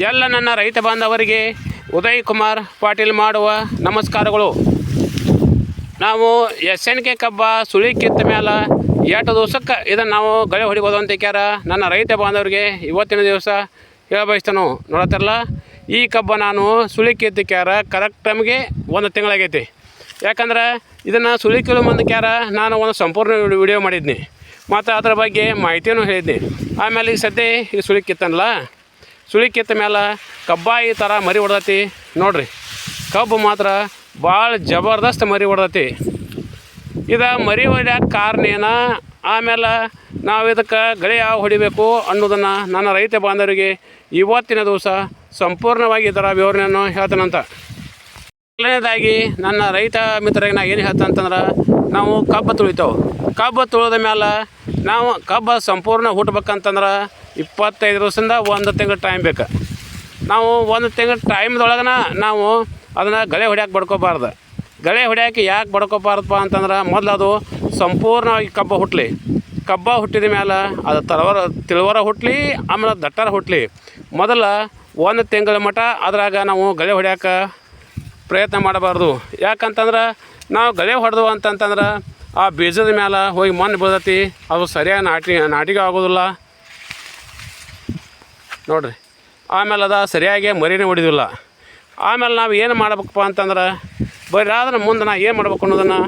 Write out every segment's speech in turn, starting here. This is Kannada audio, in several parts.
ಎಲ್ಲ ನನ್ನ ರೈತ ಬಾಂಧವರಿಗೆ ಉದಯ್ ಕುಮಾರ್ ಪಾಟೀಲ್ ಮಾಡುವ ನಮಸ್ಕಾರಗಳು. ನಾವು ಎಸ್ ಎನ್ ಕೆ ಕಬ್ಬ ಸುಳಿ ಕಿತ್ತ ಮೇಲೆ ಎಷ್ಟು ದಿವಸಕ್ಕೆ ಇದನ್ನು ನಾವು ಗಳೆ ಹೊಡಿಬೋದು ಅಂತ ಕ್ಯಾರ ನನ್ನ ರೈತ ಬಾಂಧವರಿಗೆ ಇವತ್ತಿನ ದಿವಸ ಹೇಳ ಬಯಸ್ತಾನು ನೋಡತ್ತಾರಲ್ಲ, ಈ ಕಬ್ಬ ನಾನು ಸುಳಿ ಕಿತ್ತ ಕ್ಯಾರ ಕರೆಕ್ಟ್ ಟೈಮ್ಗೆ ಒಂದು ತಿಂಗಳಾಗೈತಿ. ಯಾಕಂದ್ರೆ ಇದನ್ನು ಸುಳಿ ಕೀಳು ಮುಂದೆ ಕ್ಯಾರ ನಾನು ಒಂದು ಸಂಪೂರ್ಣ ವಿಡಿಯೋ ಮಾಡಿದ್ನಿ. ಮತ್ತು ಅದರ ಬಗ್ಗೆ ಮಾಹಿತಿಯನ್ನು ಹೇಳಿದ್ನಿ. ಆಮೇಲೆ ಈಗ ಸದ್ಯ ಈಗ ಸುಳಿ ಕಿತ್ತನಲ್ಲ ಸುಳಿ ಕಿತ್ತ ಮೇಲೆ ಕಬ್ಬಾಯಿ ಥರ ಮರಿ ಹೊಡ್ದತಿ. ನೋಡ್ರಿ, ಕಬ್ಬು ಮಾತ್ರ ಭಾಳ ಜಬರ್ದಸ್ತ್ ಮರಿ ಹೊಡ್ದತಿ. ಇದು ಮರಿ ಹೊಡ್ಯಾಕ ಕಾರಣ ಏನ? ಆಮೇಲೆ ನಾವು ಇದಕ್ಕೆ ಗಳಿ ಯಾವ ಹೊಡಿಬೇಕು ಅನ್ನೋದನ್ನು ನನ್ನ ರೈತ ಬಾಂಧವರಿಗೆ ಇವತ್ತಿನ ದಿವಸ ಸಂಪೂರ್ಣವಾಗಿ ಇದರ ವಿವರಣೆಯನ್ನು ಹೇಳ್ತಾನಂತ. ಮೊದಲನೇದಾಗಿ ನನ್ನ ರೈತ ಮಿತ್ರರಿಗೆ ನಾ ಏನು ಹೇಳ್ತಾ ಅಂತಂದ್ರೆ, ನಾವು ಕಬ್ಬು ತುಳಿತೇವೆ. ಕಬ್ಬು ತುಳಿದ ಮೇಲೆ ನಾವು ಕಬ್ಬು ಸಂಪೂರ್ಣ ಹುಟ್ಬೇಕಂತಂದ್ರೆ ಇಪ್ಪತ್ತೈದು ದಿವಸದಿಂದ ಒಂದು ತಿಂಗಳು ಟೈಮ್ ಬೇಕು. ನಾವು ಒಂದು ತಿಂಗಳ ಟೈಮ್ದೊಳಗನ ನಾವು ಅದನ್ನು ಗಳೆ ಹೊಡ್ಯಾಕೆ ಬಡ್ಕೋಬಾರ್ದು. ಗಳೆ ಹೊಡ್ಯಾಕೆ ಯಾಕೆ ಬಡ್ಕೋಬಾರ್ದಪ್ಪ ಅಂತಂದ್ರೆ, ಮೊದಲು ಅದು ಸಂಪೂರ್ಣವಾಗಿ ಕಬ್ಬ ಹುಟ್ಟಲಿ ಕಬ್ಬ ಹುಟ್ಟಿದ ಮೇಲೆ ಅದು ತಳವರ, ತಿಳುವರ ಹುಟ್ಟಲಿ ಆಮೇಲೆ ದಟ್ಟರ ಹುಟ್ಟಲಿ ಮೊದಲು ಒಂದು ತಿಂಗಳ ಮಟ್ಟ ಅದ್ರಾಗ ನಾವು ಗಳೆ ಹೊಡ್ಯಾಕೆ ಪ್ರಯತ್ನ ಮಾಡಬಾರ್ದು. ಯಾಕಂತಂದ್ರೆ ನಾವು ಗಳೆ ಹೊಡೆದು ಅಂತಂತಂದ್ರೆ ಆ ಬೀಜದ ಮೇಲೆ ಹೋಗಿ ಮಣ್ಣು ಬೀಳ್ತೈತಿ. ಅದು ಸರಿಯಾಗಿ ನಾಟಿ, ನಾಟಿಗೆ ಆಗೋದಿಲ್ಲ. ನೋಡ್ರಿ. ಆಮೇಲೆ ಅದು ಸರಿಯಾಗಿ ಮರಿನೇ ಹೊಡಿದಿಲ್ಲ. ಆಮೇಲೆ ನಾವು ಏನು ಮಾಡ್ಬೇಕಪ್ಪ ಅಂತಂದ್ರೆ ಬರೀ ಮುಂದೆ ನಾ ಏನು ಮಾಡ್ಬೇಕು ಅನ್ನೋದನ್ನು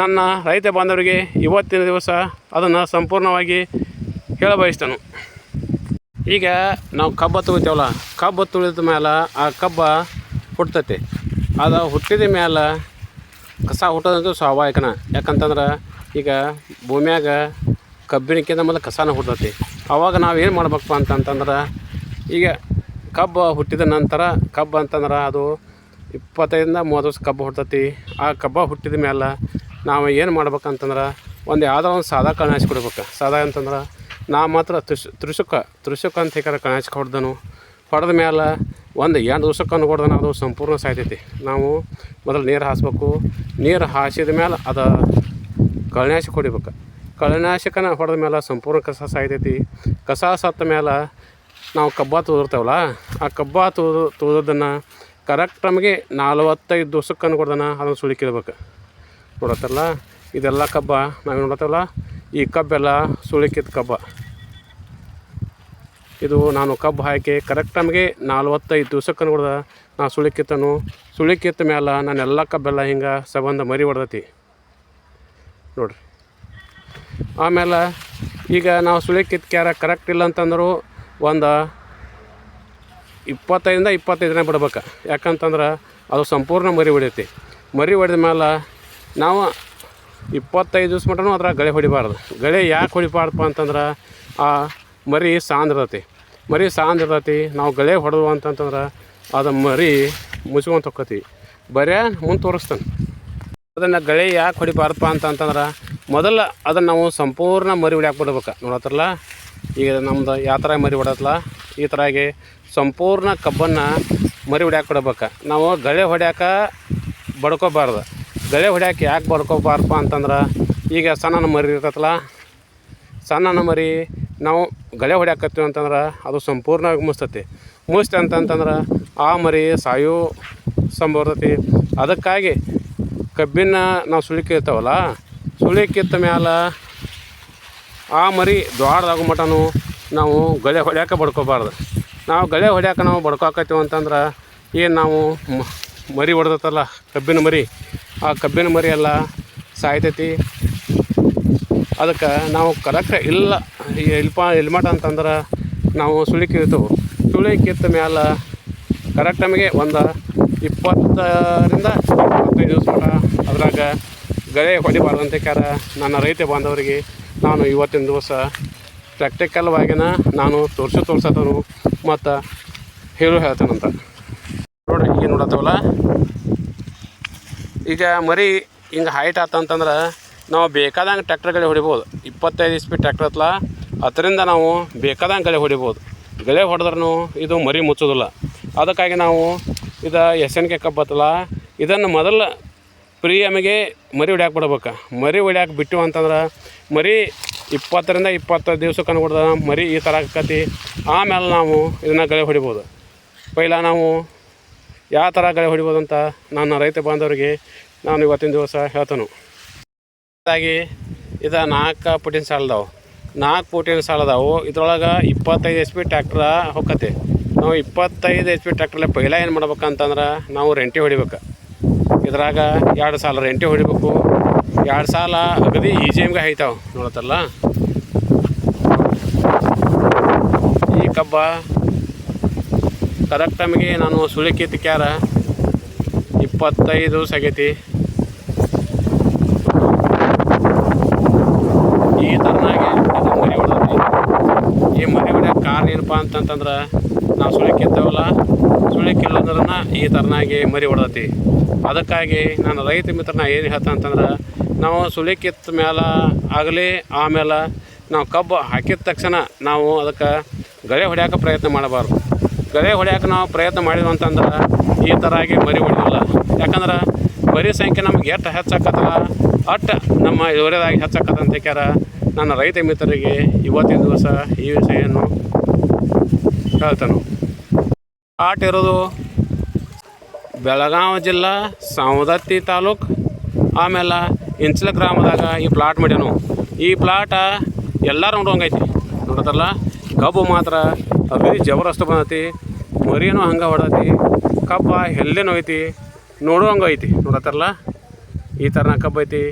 ನನ್ನ ರೈತ ಬಾಂಧವರಿಗೆ ಇವತ್ತಿನ ದಿವಸ ಅದನ್ನು ಸಂಪೂರ್ಣವಾಗಿ ಹೇಳಬಯಸ್ತಾನು ಈಗ ನಾವು ಕಬ್ಬ ತುಳಿತೇವಲ್ಲ. ಕಬ್ಬು ತುಳಿದ ಮೇಲೆ ಆ ಕಬ್ಬ ಹುಟ್ಟತೈತಿ ಅದು ಹುಟ್ಟಿದ ಮೇಲೆ ಕಸ ಹುಟ್ಟೋದಂತೂ ಸ್ವಾಭಾವಿಕನ. ಯಾಕಂತಂದ್ರೆ ಈಗ ಭೂಮ್ಯಾಗ ಕಬ್ಬಿಣಕ್ಕಿಂತ ಮೊದಲು ಕಸನ ಹುಟ್ಟತಿ ಅವಾಗ ನಾವು ಏನು ಮಾಡ್ಬೇಕಪ್ಪ ಅಂತಂತಂದ್ರೆ ಈಗ ಕಬ್ಬು ಹುಟ್ಟಿದ ನಂತರ ಕಬ್ಬು ಅಂತಂದ್ರೆ ಅದು ಇಪ್ಪತ್ತೈದರಿಂದ ಮೂವತ್ತು ವರ್ಷ ಕಬ್ಬು ಹುಟ್ಟತಿ ಆ ಕಬ್ಬ ಹುಟ್ಟಿದ ಮೇಲೆ ನಾವು ಏನು ಮಾಡ್ಬೇಕಂತಂದ್ರೆ ಒಂದು ಯಾವುದೋ ಒಂದು ಸಾದಾ ಕಣಾಸಿ ಕೊಡ್ಬೇಕು. ಸಾದಾ ಅಂತಂದ್ರೆ ನಾ ಮಾತ್ರ ತ್ರಿಶ್, ತ್ರಿಶುಕ ತ್ರಿಶುಕ ಅಂತ ಹೇಗಾರ ಕಣಾಸಿ ಹೊಡೆದನು ಹೊಡೆದ ಮೇಲೆ ಒಂದು ಎಂಟು ದಿವ್ಸಕ್ಕೆ ಹೊಡೆದನ ಅದು ಸಂಪೂರ್ಣ ಸಾಯ್ತೈತಿ. ನಾವು ಮೊದಲು ನೀರು ಹಾಸ್ಬೇಕು. ನೀರು ಹಾಸಿದ ಮೇಲೆ ಅದು ಕಳೆನಾಶಕ ಹೊಡಿಬೇಕು. ಕಳೆನಾಶಕನ ಹೊಡೆದ ಮೇಲೆ ಸಂಪೂರ್ಣ ಕಸ ಸಾಯ್ತೈತಿ. ಕಸ ಸತ್ತ ಮೇಲೆ ನಾವು ಕಬ್ಬ ತೂದಿರ್ತೇವಲ್ಲ ಆ ಕಬ್ಬ ತುದು ತುದದನ್ನು ಕರೆಕ್ಟ್ ನಮಗೆ ನಲ್ವತ್ತೈದು ದಿವ್ಸಕ್ಕೆ ಅನ್ಕೊಡ್ದನ, ಅದನ್ನು ಸುಳಿಕಿರ್ಬೇಕು ನೋಡತ್ತಲ್ಲ, ಇದೆಲ್ಲ ಕಬ್ಬ ನಾವು ನೋಡತ್ತಲ್ಲ, ಈ ಕಬ್ಬೆಲ್ಲ ಸುಳಿಕಿದ ಕಬ್ಬ. ಇದು ನಾನು ಕಬ್ಬು ಹಾಕಿ ಕರೆಕ್ಟ್ ನಮಗೆ ನಲ್ವತ್ತೈದು ದಿವ್ಸಕ್ಕೆ ನೋಡ್ದೆ ನಾ ಸುಳಿ ಕಿತ್ತ ಮೇಲೆ ನಾನು ಎಲ್ಲ ಕಬ್ಬೆಲ್ಲ ಹಿಂಗೆ ಸಬಂಧ ಮರಿ ಹೊಡ್ದತಿ. ನೋಡ್ರಿ. ಆಮೇಲೆ ಈಗ ನಾವು ಸುಳಿ ಕಿತ್ಕ್ಯಾರ ಕರೆಕ್ಟ್ ಇಲ್ಲ ಅಂತಂದ್ರು ಒಂದು ಇಪ್ಪತ್ತೈದಿಂದ ಇಪ್ಪತ್ತೈದು ದಿನ ಬಿಡ್ಬೇಕು. ಯಾಕಂತಂದ್ರೆ ಅದು ಸಂಪೂರ್ಣ ಮರಿ ಹೊಡಿತಿ ಮರಿ ಹೊಡೆದ ಮೇಲೆ ನಾವು ಇಪ್ಪತ್ತೈದು ದಿವ್ಸ ಮಟನೂ ಅದ್ರಾಗ ಗಳೆ ಹೊಡಿಬಾರ್ದು. ಗಳೆ ಯಾಕೆ ಹೊಡಿಬಾರ್ದಪ್ಪ ಅಂತಂದ್ರೆ ಆ ಮರಿ ಸಾಂದ್ರತೆ ಮರಿ ಸಾಂದ್ರತೆ ನಾವು ಗಳೆ ಹೊಡೆದು ಅಂತಂತಂದ್ರೆ ಅದು ಮರಿ ಮುಚ್ಕೊಂತ ಹೊಕ್ಕತಿ ಬರೇ ಮುಂದೆ ತೋರಿಸ್ತಾನೆ. ಅದನ್ನು ಗಳೆ ಯಾಕೆ ಹೊಡಿಬಾರ್ದಪ್ಪ ಅಂತಂತಂದ್ರೆ ಮೊದಲು ಅದನ್ನು ನಾವು ಸಂಪೂರ್ಣ ಮರಿ ಹೊಡ್ಯಾಕೆ ಬಿಡ್ಬೇಕು. ನೋಡತ್ತಲ್ಲ ಈಗ ನಮ್ದು ಯಾವ ಥರ ಮರಿ ಹೊಡತ್ತಲ್ಲ ಈ ಥರಾಗಿ ಸಂಪೂರ್ಣ ಕಬ್ಬನ್ನು ಮರಿ ಹೊಡ್ಯಾಕೆ ಬಿಡ್ಬೇಕು. ನಾವು ಗಳೆ ಹೊಡ್ಯಾಕ ಬಡ್ಕೋಬಾರ್ದು. ಗಳೆ ಹೊಡ್ಯಾಕೆ ಯಾಕೆ ಬಡ್ಕೋಬಾರ್ದಪ್ಪ ಅಂತಂದ್ರೆ ಈಗ ಸಣ್ಣ ಮರಿ ಇರ್ತೈತಲ್ಲ? ಸಣ್ಣ ಮರಿ ನಾವು ಗಳೆ ಹೊಡ್ಯಾಕತ್ತೀವಿ ಅಂತಂದ್ರೆ ಅದು ಸಂಪೂರ್ಣವಾಗಿ ಮುಸ್ತತಿ ಮುಸ್ತಿ ಅಂತಂತಂದ್ರೆ ಆ ಮರಿ ಸಾಯೋ ಸಂಭವ ಅದಕ್ಕಾಗಿ ಕಬ್ಬಿನ ನಾವು ಸುಳಿಕಿರ್ತಾವಲ್ಲ ಸುಳಿಕಿತ್ತ ಮ್ಯಾಲ ಆ ಮರಿ ದ್ವಾರದಾಗ ಮಟನು ನಾವು ಗಳೆ ಹೊಡ್ಯಾಕ ಬಡ್ಕೋಬಾರ್ದು. ನಾವು ಗಳೆ ಹೊಡ್ಯಾಕ ನಾವು ಬಡ್ಕೋಕತ್ತೀವಿ ಅಂತಂದ್ರೆ ಏನು ನಾವು ಮರಿ ಹೊಡೆದತ್ತಲ್ಲ ಕಬ್ಬಿನ ಮರಿ. ಆ ಕಬ್ಬಿನ ಮರಿ ಎಲ್ಲ ಸಾಯ್ತೈತಿ. ಅದಕ್ಕೆ ನಾವು ಕರೆಕ್ಟ್ ಇಲ್ಲ. ಇಲ್ಪ ಇಲ್ಮಟ ಅಂತಂದ್ರೆ ನಾವು ಸುಳಿ ಕಿರ್ತೇವೆ ಸುಳಿ ಕಿತ್ತ ಮ್ಯಾಲ ಕರೆಕ್ಟ್ ನಮಗೆ ಒಂದು ಇಪ್ಪತ್ತರಿಂದ ಇಪ್ಪತ್ತೈದು ದಿವಸ ಮಟ ಅದ್ರಾಗ ಗಳೆ ಹೊಡಿಬಾರ್ದು ಅಂತ ಕ್ಯಾರ ನನ್ನ ರೈತ ಬಾಂಧವರಿಗೆ ನಾನು ಇವತ್ತಿನ ದಿವಸ ಪ್ರಾಕ್ಟಿಕಲ್ವಾಗಿನ ನಾನು ತೋರಿಸು ತೋರಿಸತನು ಮತ್ತು ಹೇಳು ಹೇಳ್ತಾನಂತ ನೋಡ್ರಿ, ಈಗ ನೋಡತ್ತವಲ್ಲ? ಈಗ ಮರಿ ಹಿಂಗೆ ಹೈಟ್ ಆತಂತಂದ್ರೆ ನಾವು ಬೇಕಾದಂಗೆ ಟ್ರ್ಯಾಕ್ಟರ್ ಗಳೆ ಹೊಡಿಬೋದು. ಇಪ್ಪತ್ತೈದು ಇಸ್ಪಿ ಟ್ರ್ಯಾಕ್ಟರ್ ಹತ್ಲ ಅದರಿಂದ ನಾವು ಬೇಕಾದಂಗೆ ಗಳೆ ಹೊಡಿಬೋದು. ಗಳೆ ಹೊಡೆದ್ರೂ ಇದು ಮರಿ ಮುಚ್ಚೋದಿಲ್ಲ. ಅದಕ್ಕಾಗಿ ನಾವು ಇದು ಎಸ್ ಎನ್ ಕೆ ಕಬ್ಬತ್ತಲ್ಲ ಇದನ್ನು ಮೊದಲು ಪ್ರಿಯಮಿಗೆ ಮರಿ ಹೊಡ್ಯಾಕೆ ಬಿಡ್ಬೇಕು. ಮರಿ ಹೊಡ್ಯಾಕೆ ಬಿಟ್ಟು ಅಂತಂದ್ರೆ ಮರಿ ಇಪ್ಪತ್ತರಿಂದ ಇಪ್ಪತ್ತು ದಿವ್ಸಕ್ಕೆ ಅನ್ಕೊಡ್ದ ಮರಿ ಈ ಥರ ಆಕತಿ. ಆಮೇಲೆ ನಾವು ಇದನ್ನು ಗಳೆ ಹೊಡಿಬೋದು. ಪೈಲ ನಾವು ಯಾವ ಥರ ಗಳೆ ಹೊಡಿಬೋದು ಅಂತ ನನ್ನ ರೈತ ಬಾಂಧವರಿಗೆ ನಾನು ಇವತ್ತಿನ ದಿವಸ ಹೇಳ್ತಾನು. ಹಾಗಾಗಿ ಇದು ನಾಲ್ಕು ಪುಟಿನ ಸಾಲದಾವು. ನಾಲ್ಕು ಕೋಟಿ ಸಾಲ ಅದಾವು ಇದ್ರೊಳಗೆ ಇಪ್ಪತ್ತೈದು ಎಚ್ ಪಿ ಟ್ಯಾಕ್ಟ್ರ ಹೊಕ್ಕತಿ. ನಾವು ಇಪ್ಪತ್ತೈದು ಎಚ್ ಪಿ ಟ್ಯಾಕ್ಟ್ರಲ್ಲೇ ಪೈಲ ಏನು ಮಾಡ್ಬೇಕಂತಂದ್ರೆ ನಾವು ರೆಂಟಿ ಹೊಡಿಬೇಕು. ಇದ್ರಾಗ ಎರಡು ಸಾಲ ರೆಂಟಿ ಹೊಡಿಬೇಕು. ಎರಡು ಸಾಲ ಅಗದಿ ಈಜಿ ಎಮ್ಗೆ ಹೈತಾವ ನೋಡತ್ತಲ್ಲ? ಈ ಕಬ್ಬ ಕರೆಕ್ಟ್ ಟೈಮಿಗೆ ನಾನು ಸುಳಿಕೆ ಕ್ಯಾರ ಇಪ್ಪತ್ತೈದು ಸಗೈತಿ. ಈ ಥರನಾಗೆ ಈ ಮನೆ ಹೊಡ್ಯಕ್ಕೆ ಕಾರಣ ಏನಪ್ಪ ಅಂತಂತಂದ್ರೆ ನಾವು ಸುಳಿ ಕಿತ್ತವಲ್ಲ ಸುಳಿ ಈ ಥರನಾಗಿ ಮರಿ ಹೊಡ್ದತಿ. ಅದಕ್ಕಾಗಿ ನಾನು ರೈತ ಮಿತ್ರನ ಏನು ಹೇಳ್ತಾ ಅಂತಂದ್ರೆ, ನಾವು ಸುಳಿ ಕಿತ್ತ ಮೇಲೆ ಆಗಲಿ, ಆಮೇಲೆ ನಾವು ಕಬ್ಬು ಹಾಕಿದ ತಕ್ಷಣ ನಾವು ಅದಕ್ಕೆ ಗಳೆ ಹೊಡ್ಯಾಕೆ ಪ್ರಯತ್ನ ಮಾಡಬಾರ್ದು. ಗಳೆ ಹೊಡ್ಯಾಕೆ ನಾವು ಪ್ರಯತ್ನ ಮಾಡಿದ್ವು ಅಂತಂದ್ರೆ ಈ ಥರ ಆಗಿ ಮರಿ ಹೊಡಿಯೋಲ್ಲ ಯಾಕಂದ್ರೆ ಮರಿ ಸಂಖ್ಯೆ ನಮ್ಗೆ ಎಷ್ಟು ಹೆಚ್ಚಾಕತ್ತಲ್ಲ ಅಟ್ ನಮ್ಮ ಇಳುವರಿದಾಗಿ ಹೆಚ್ಚಾಕತ್ತಂತ ಕ್ಯಾರ ನನ್ನ ರೈತ ಮಿತ್ರರಿಗೆ ಇವತ್ತಿನ ದಿವಸ ಈ ವಿಷಯವನ್ನು ಹೇಳ್ತಾನು. ಆಟ ಇರೋದು ಬೆಳಗಾವಿ ಜಿಲ್ಲಾ ಸವದತ್ತಿ ತಾಲೂಕು, ಆಮೇಲೆ ಇಂಚಲ ಗ್ರಾಮದಾಗ ಈ ಪ್ಲಾಟ್ ಮಾಡ್ಯಾನು ಈ ಪ್ಲಾಟ ಎಲ್ಲರೂ ನೋಡೋಂಗೈತಿ ನೋಡತ್ತಲ್ಲ, ಕಬ್ಬು ಮಾತ್ರ ಅಭಿ ಜಬರಸ್ತು ಬಂದತಿ, ಮರಿನೂ ಹಂಗೆ ಹೊಡತಿ ಕಬ್ಬ ಎಲ್ಲೇನೂ ಐತಿ ನೋಡುವಂಗೈತಿ ಐತಿ. ನೋಡತ್ತಾರಲ್ಲ, ಈ ಥರನ ಕಬ್ಬು ಐತಿ.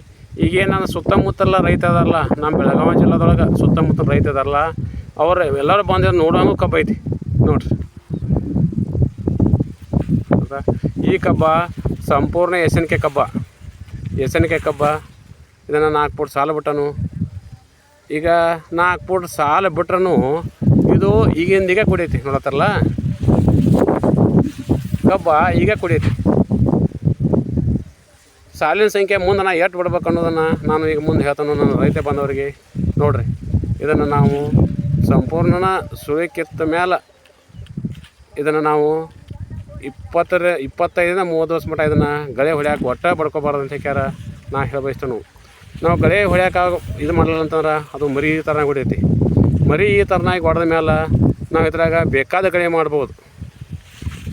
ಈಗೇನು ಸುತ್ತಮುತ್ತಲ ರೈತ ಅದಲ್ಲ ನಮ್ಮ ಬೆಳಗಾವಿ ಜಿಲ್ಲಾದೊಳಗೆ ಸುತ್ತಮುತ್ತ ರೈತ ಅದಲ್ಲ ಅವ್ರು ಎಲ್ಲರೂ ಬಂದಿರೋ ನೋಡುವಂಗೂ ಕಬ್ಬು ಐತಿ, ನೋಡ್ರಿ? ಈ ಕಬ್ಬ ಸಂಪೂರ್ಣ ಎಸನಿಕೆ ಕಬ್ಬ ಎಸನಿಕೆ ಕಬ್ಬ. ಇದನ್ನು ನಾಲ್ಕು ಫುಟ್ ಸಾಲ ಬಿಟ್ಟನು. ಈಗ ನಾಲ್ಕು ಫುಟ್ ಸಾಲ ಬಿಟ್ರೂ ಇದು ಈಗಿಂದೀಗ ಕುಡಿಯೈತಿ ನೋಡತ್ತಾರಲ್ಲ? ಕಬ್ಬ ಈಗ ಕುಡಿಯೈತಿ ಸಾಲಿನ ಸಂಖ್ಯೆ ಮುಂದೆ ನಾ ಎಷ್ಟು ಬಿಡ್ಬೇಕು ಅನ್ನೋದನ್ನು ನಾನು ಈಗ ಮುಂದೆ ಹೇಳ್ತಾನು ನನ್ನ ರೈತ ಬಂದವರಿಗೆ ನೋಡ್ರಿ. ಇದನ್ನು ನಾವು ಸಂಪೂರ್ಣ ಸುಳಿ ಕಿತ್ತ ಮೇಲೆ ಇದನ್ನು ನಾವು ಇಪ್ಪತ್ತರ, ಇಪ್ಪತ್ತೈದರಿಂದ ಮೂವತ್ತು ವರ್ಷ ಮಟ್ಟ ಇದನ್ನು ಗಳೆ ಹೊಡ್ಯಾಕೆ ಒಟ್ಟ ಬಡ್ಕೋಬಾರ್ದು ಅಂತ ಹೇಳ್ಯಾರ ನಾ ಹೇಳ ನಾವು ನಾವು ಗಳೆ ಹೊಡ್ಯಾಕ ಇದು ಮಾಡಲಿಲ್ಲ ಅಂತಂದ್ರೆ ಅದು ಮರಿ ಈ ಥರನಾಗಿ ಹೊಡಿತಿ ಮರಿ ಈ ಥರನಾಗಿ ಹೊಡೆದ ಮೇಲೆ ನಾವು ಇದ್ರಾಗ ಬೇಕಾದ ಗಳೆ ಮಾಡ್ಬೋದು.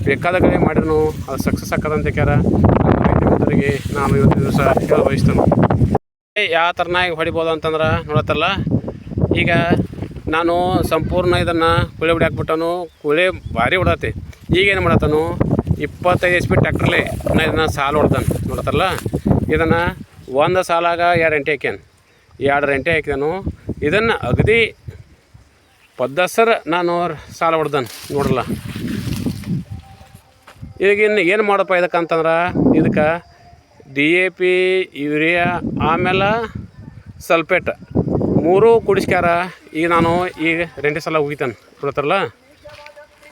ಬೇಕಾದ ಗಳೆ ಮಾಡಿದ್ರು ಅದು ಸಕ್ಸಸ್ ಆಗ್ತದಂತ ಹೇಳ್ಯಾರ ಮಿತ್ರರಿಗೆ ನಾನು ಇವತ್ತಿನ ದಿವಸ ಹೇಳ ಬಯಸ್ತೇನೆ. ಯಾವ ಥರನಾಗಿ ಹೊಡಿಬೋದು ಅಂತಂದ್ರೆ ನೋಡತ್ತಲ್ಲ, ಈಗ ನಾನು ಸಂಪೂರ್ಣ ಇದನ್ನು ಕುಳಿ ಹೊಡ್ಯಾಕ್ಬಿಟ್ಟನು ಕುಳಿ ಭಾರಿ ಹೊಡತಿ. ಈಗೇನು ಮಾಡತ್ತಾನು, ಇಪ್ಪತ್ತೈದು ಎಚ್ ಪಿ ಟ್ಯಾಕ್ಟ್ರಲ್ಲಿ ನಾನು ಇದನ್ನು ಸಾಲು ಹೊಡ್ದಾನೆ, ನೋಡತ್ತಲ್ಲ? ಇದನ್ನು ಒಂದು ಸಾಲಾಗ ಎರಡು ಎಂಟೆ ಹಾಕ್ಯಾನ. ಎರಡು ರೆಂಟೆ ಹಾಕಿದನು ಇದನ್ನು ಅಗದಿ ಪದ್ದಸರ ನಾನು ಸಾಲ ಹೊಡ್ದಾನೆ, ನೋಡಲ್ಲ? ಈಗ ಇನ್ನು ಏನು ಮಾಡಪ್ಪ ಇದಕ್ಕೆ ಅಂತಂದ್ರೆ ಇದಕ್ಕೆ ಡಿ ಎ ಪಿ ಯೂರಿಯಾ, ಆಮೇಲೆ ಸಲ್ಪೇಟ್. ಮೂರೂ ಕುಡಿಸ್ಕ್ಯಾರ. ಈಗ ನಾನು ಈಗ ರೆಂಟಿ ಸಾಲ ಹೋಗಿತಾನೆ ಬಿಡ್ತಾರಲ್ಲ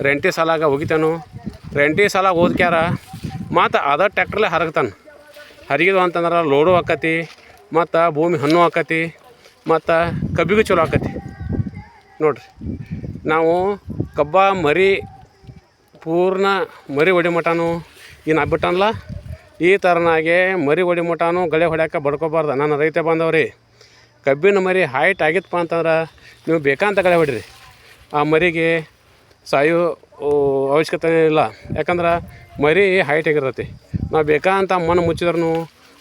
ರೆಂಟಿ ಸಾಲಾಗ ಹೋಗಿತಾನು ರೆಂಟಿ ಸಾಲ ಓದ್ಕ್ಯಾರ ಮತ್ತು ಅದ ಟ್ಯಾಕ್ಟ್ರಲ್ಲೇ ಹರಗ್ತಾನೆ. ಹರಿಗಿದು ಅಂತಂದ್ರೆ ಲೋಡು ಆಕತಿ, ಮತ್ತು ಭೂಮಿ ಹಣ್ಣು ಆಕತಿ, ಮತ್ತು ಕಬ್ಬಿಗೂ ಚಲೋ ಆಕತಿ. ನೋಡ್ರಿ, ನಾವು ಕಬ್ಬ, ಮರಿ ಪೂರ್ಣ ಮರಿ ಹೊಡಿ ಮಟನು ಏನು ಆಗ್ಬಿಟ್ಟನಲ್ಲ ಈ ಥರನಾಗೆ ಮರಿ ಹೊಡಿ ಮಟನು ಗಳೆ ಹೊಡ್ಯಾಕೆ ಬಡ್ಕೋಬಾರ್ದು. ನನ್ನ ರೈತ ಬಾಂಧವ್ರಿ, ಕಬ್ಬಿನ ಮರಿ ಹೈಟ್ ಆಗಿತ್ತಪ್ಪ ಅಂತಂದ್ರೆ ನೀವು ಬೇಕಂತ ಗಳೆ ಹೊಡಿರಿ. ಆ ಮರಿಗೆ ಸಾಯೋ ಅವಶ್ಯಕತೆ ಇಲ್ಲ. ಯಾಕಂದ್ರೆ ಮರಿ ಹೈಟ್ ಆಗಿರ್ತೈತಿ. ನಾವು ಬೇಕಂತ ಮಣ್ಣು ಮುಚ್ಚಿದ್ರೂ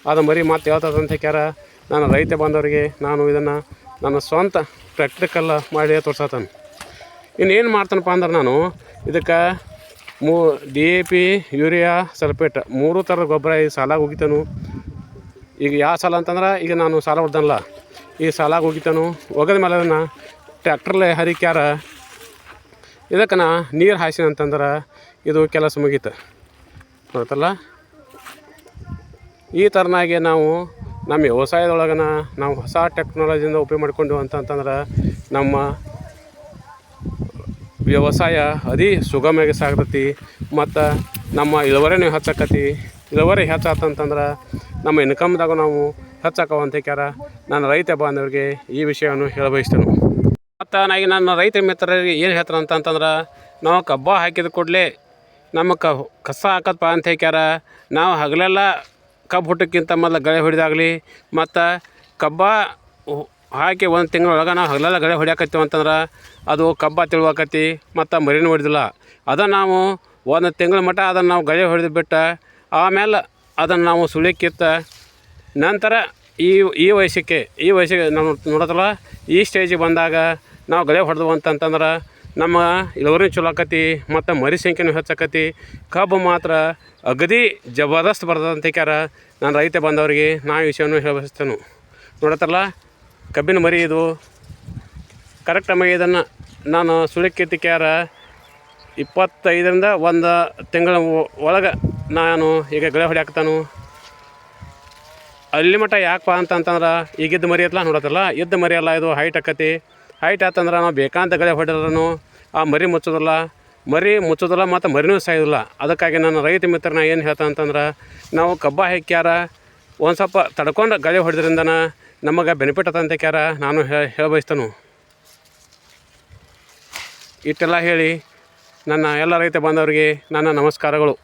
ಅದು ಮರಿ ಮಾತು ಹೇಳ್ತದಂತ ಹೇಳ್ಯಾರ ನಾನು ರೈತ ಬಾಂಧವರಿಗೆ ನಾನು ಇದನ್ನು ನನ್ನ ಸ್ವಂತ ಪ್ರಾಕ್ಟಿಕಲ್ ಮಾಡಿ ತೋರ್ಸತ್ತಾನೆ ಇನ್ನೇನು ಮಾಡ್ತಾನಪ್ಪ ಅಂದ್ರೆ ನಾನು ಇದಕ್ಕೆ ಮೂ D A P urea, sulphate ಮೂರು ಥರದ ಗೊಬ್ಬರ ಈ ಸಾಲಾಗ ಹೋಗಿತನು ಈಗ ಯಾವ ಸಾಲ ಅಂತಂದ್ರೆ ಈಗ ನಾನು ಸಾಲ ಹೊಡ್ದಲ್ಲ ಈ ಸಾಲಾಗ ಹೋಗಿತನು ಒಗದ ಮೇಲೆ ಅದನ್ನು ಟ್ಯಾಕ್ಟ್ರಲ್ಲೇ ಹರಿಕ್ಯಾರ. ಇದಕ್ಕೆ ನಾ ನೀರು ಹಾಯ್ಸಿನ ಅಂತಂದ್ರೆ ಇದು ಕೆಲಸ ಮುಗೀತು. ಗೊತ್ತಲ್ಲ? ಈ ಥರನಾಗಿ ನಾವು ನಮ್ಮ ವ್ಯವಸಾಯದೊಳಗನ ನಾವು ಹೊಸ ಟೆಕ್ನಾಲಜಿಯಿಂದ ಉಪಯೋಗ ಮಾಡಿಕೊಂಡು ಅಂತಂತಂದ್ರೆ ನಮ್ಮ ವ್ಯವಸಾಯ ಅದಿ ಸುಗಮಾಗಿ ಸಾಗ್ತೈತಿ, ಮತ್ತು ನಮ್ಮ ಇಳುವರಿನೂ ಹೆಚ್ಚಾಕತಿ. ಇಳುವರಿ ಹೆಚ್ಚಾತಂತಂದ್ರೆ ನಮ್ಮ ಇನ್ಕಮ್ದಾಗ ನಾವು ಹೆಚ್ಚಾಕವ ಅಂತ ಕ್ಯಾರ ನಾನು ರೈತ ಬಾಂಧವರಿಗೆ ಈ ವಿಷಯವನ್ನು ಹೇಳಬಯಸ್ತೇನೆ. ಮತ್ತು ನನಗೆ ನನ್ನ ರೈತ ಮಿತ್ರರಿಗೆ ಏನು ಹೇಳ್ತಾರೆ ಅಂತಂತಂದ್ರೆ, ನಾವು ಕಬ್ಬ ಹಾಕಿದ ಕೂಡಲೇ ನಮ್ಮ ಕ ಕಸ ಹಾಕದಪ್ಪ ಅಂತ ಹೇಳ್ಯಾರ ನಾವು ಹಗಲೆಲ್ಲ ಕಬ್ಬು ಹುಟ್ಟಕ್ಕಿಂತ ಮೊದಲು ಗಳೆ ಹೊಡೆದಾಗಲಿ, ಮತ್ತು ಕಬ್ಬ ಹಾಕಿ ಒಂದು ತಿಂಗಳೊಳಗೆ ನಾವು ಹಗಲೆಲ್ಲ ಗಳೆ ಹೊಡ್ಯಾಕತ್ತೀವಿ ಅಂತಂದ್ರೆ ಅದು ಕಬ್ಬ ತಿಳುವಾಕತಿ ಮತ್ತು ಮರಿನೂ ಹೊಡೆದಿಲ್ಲ. ಅದ ನಾವು ಒಂದು ತಿಂಗಳ ಮಟ್ಟ ಅದನ್ನು ನಾವು ಗಳೆ ಹೊಡೆದು ಬಿಟ್ಟು ಆಮೇಲೆ ಅದನ್ನು ನಾವು ಸುಳಿ ನಂತರ ಈ ಈ ವಯಸ್ಸಿಗೆ ಈ ವಯಸ್ಸಿಗೆ ನಾವು ನೋಡೋದಲ್ಲ ಈ ಸ್ಟೇಜಿಗೆ ಬಂದಾಗ ನಾವು ಗಳೆ ಹೊಡೆದವು ಅಂತಂತಂದ್ರೆ ನಮ್ಮ ಇಳುವರಿ ಚಲೋ ಆಕತಿ ಮತ್ತು ಮರಿ ಸಂಖ್ಯೆನೂ ಹೆಚ್ಚಾಕತಿ ಕಬ್ಬು ಮಾತ್ರ ಅಗದಿ ಜಬರ್ದಸ್ತ್ ಬರ್ತದಂತ ಕ್ಯಾರ ನಾನು ರೈತ ಬಂದವರಿಗೆ ನಾ ವಿಷಯವನ್ನು ಹೇಳಬಯಸ್ತೇನೆ. ನೋಡತ್ತಲ್ಲ ಕಬ್ಬಿನ ಮರಿ ಇದು. ಕರೆಕ್ಟ್ ನಮಗೆ ಇದನ್ನು ನಾನು ಸುಳಿ ಕಿತ್ತಿಕ್ಯಾರ ಇಪ್ಪತ್ತೈದರಿಂದ ಒಂದು ತಿಂಗಳ ಒಳಗೆ ನಾನು ಈಗ ಗಳೆ ಹೊಡ್ಯಾಕ್ತಾನು ಅಲ್ಲಿ ಮಟ್ಟ ಯಾಕಪ್ಪ ಅಂತಂತಂದ್ರೆ ಈಗಿದ್ದ ಮರಿ ಐತಲ್ಲ ನೋಡತ್ತಲ್ಲ ಇದ್ದ ಮರಿ ಅಲ್ಲ ಇದು ಹೈಟ್ ಆಕತಿ. ಹೈಟ್ ಆತಂದ್ರೆ ನಾವು ಬೇಕಂತ ಗಳೆ ಹೊಡೆದ್ರೂ ಆ ಮರಿ ಮುಚ್ಚೋದಲ್ಲ. ಮರಿ ಮುಚ್ಚೋದಿಲ್ಲ ಮತ್ತು ಮರಿನೂ ಸಾಯೋದಿಲ್ಲ. ಅದಕ್ಕಾಗಿ ನನ್ನ ರೈತ ಮಿತ್ರನ ಏನು ಹೇಳ್ತಾ ಅಂತಂದ್ರೆ ನಾವು ಕಬ್ಬ ಹಾಕ್ಯಾರ, ಒಂದು ಸ್ವಲ್ಪ ತಡ್ಕೊಂಡು ಗಳೆ ಹೊಡೆದ್ರಿಂದನ ನಮಗೆ ಬೆನಿಫಿಟ್ ಅದಂತೆ ಕ್ಯಾರ ನಾನು ಹೇಳ ಬಯಸ್ತೇನೆ ಇಷ್ಟೆಲ್ಲ ಹೇಳಿ ನನ್ನ ಎಲ್ಲ ರೈತ ಬಾಂಧವರಿಗೆ ನನ್ನ ನಮಸ್ಕಾರಗಳು.